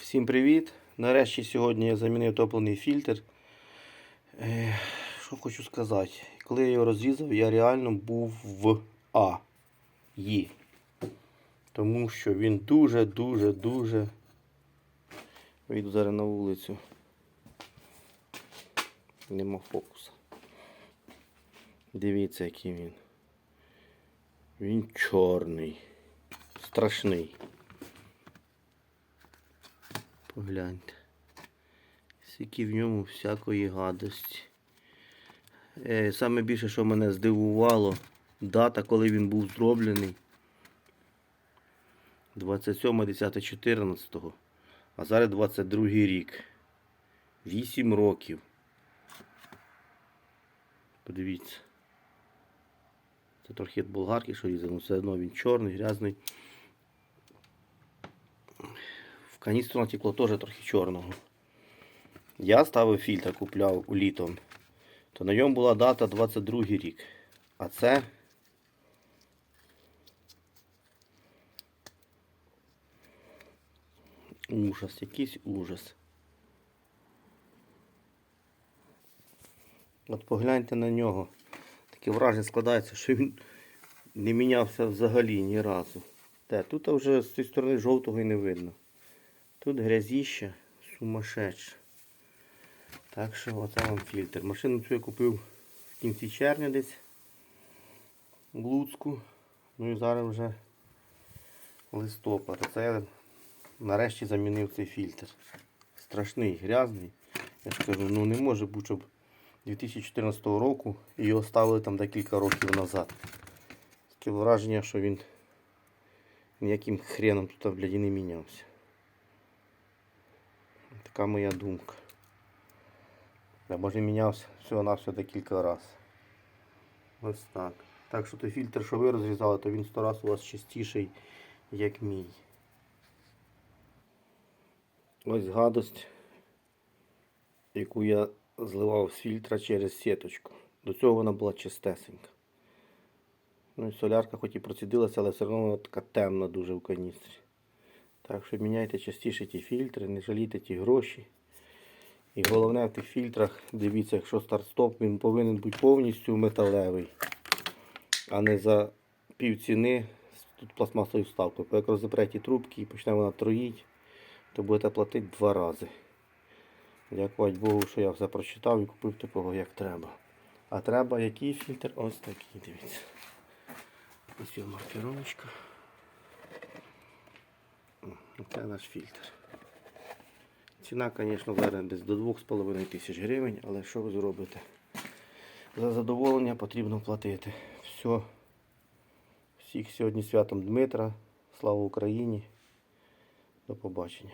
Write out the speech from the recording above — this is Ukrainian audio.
Всім привіт! Нарешті сьогодні я замінив топлений фільтр. Е, Що хочу сказати, коли я його розрізав, я реально був в А. Ї. Тому що він дуже-дуже-дуже. Вийду зараз на вулицю. Нема фокуса. Дивіться, який він. Він чорний. Страшний. Погляньте. Скільки в ньому всякої гадості. Е, саме більше, що мене здивувало, дата, коли він був зроблений. 27.10.14. А зараз 22 рік. 8 років. Подивіться. Це трохи від болгарки, що різано, все одно він чорний, грязний. Каністру натекло теж трохи чорного. Я ставив фільтр, купляв літом. То на ньому була дата 22 рік. А це. Ужас, якийсь ужас. От погляньте на нього. Таке враження складається, що він не мінявся взагалі ні разу. Те, тут вже з цієї сторони жовтого і не видно. Тут грязіще сумасшедше. Так що оце вам фільтр. Машину цю я купив в кінці червня десь в Луцьку. Ну і зараз вже листопад. Це я нарешті замінив цей фільтр. Страшний, грязний. Я ж кажу, ну не може бути, щоб 2014 року його ставили там декілька років назад. Таке враження, що він ніяким хреном тут блядь, і не мінявся. Така моя думка. Я може мінявся всього на все декілька разів. Ось так. Так що той фільтр, що ви розрізали, то він сто раз у вас чистіший, як мій. Ось гадость, яку я зливав з фільтра через сіточку. До цього вона була чистесенька. Ну і солярка хоч і процідилася, але все одно вона така темна дуже в каністрі. Так що міняйте частіше ті фільтри, не жалійте ті гроші. І головне в тих фільтрах, дивіться, якщо старт-стоп, він повинен бути повністю металевий, а не за пів ціни з пластмасовою вставкою. Бо як розібрати трубки і почне вона троїть, то будете платити два рази. Дякувати Богу, що я все прочитав і купив такого як треба. А треба який фільтр? Ось такий, дивіться. Ось є маркировочка. Це наш фільтр. Ціна, звісно, зараз десь до 2,5 тисяч гривень, але що ви зробите? За задоволення потрібно платити. Все. Всіх сьогодні святом Дмитра. Слава Україні. До побачення.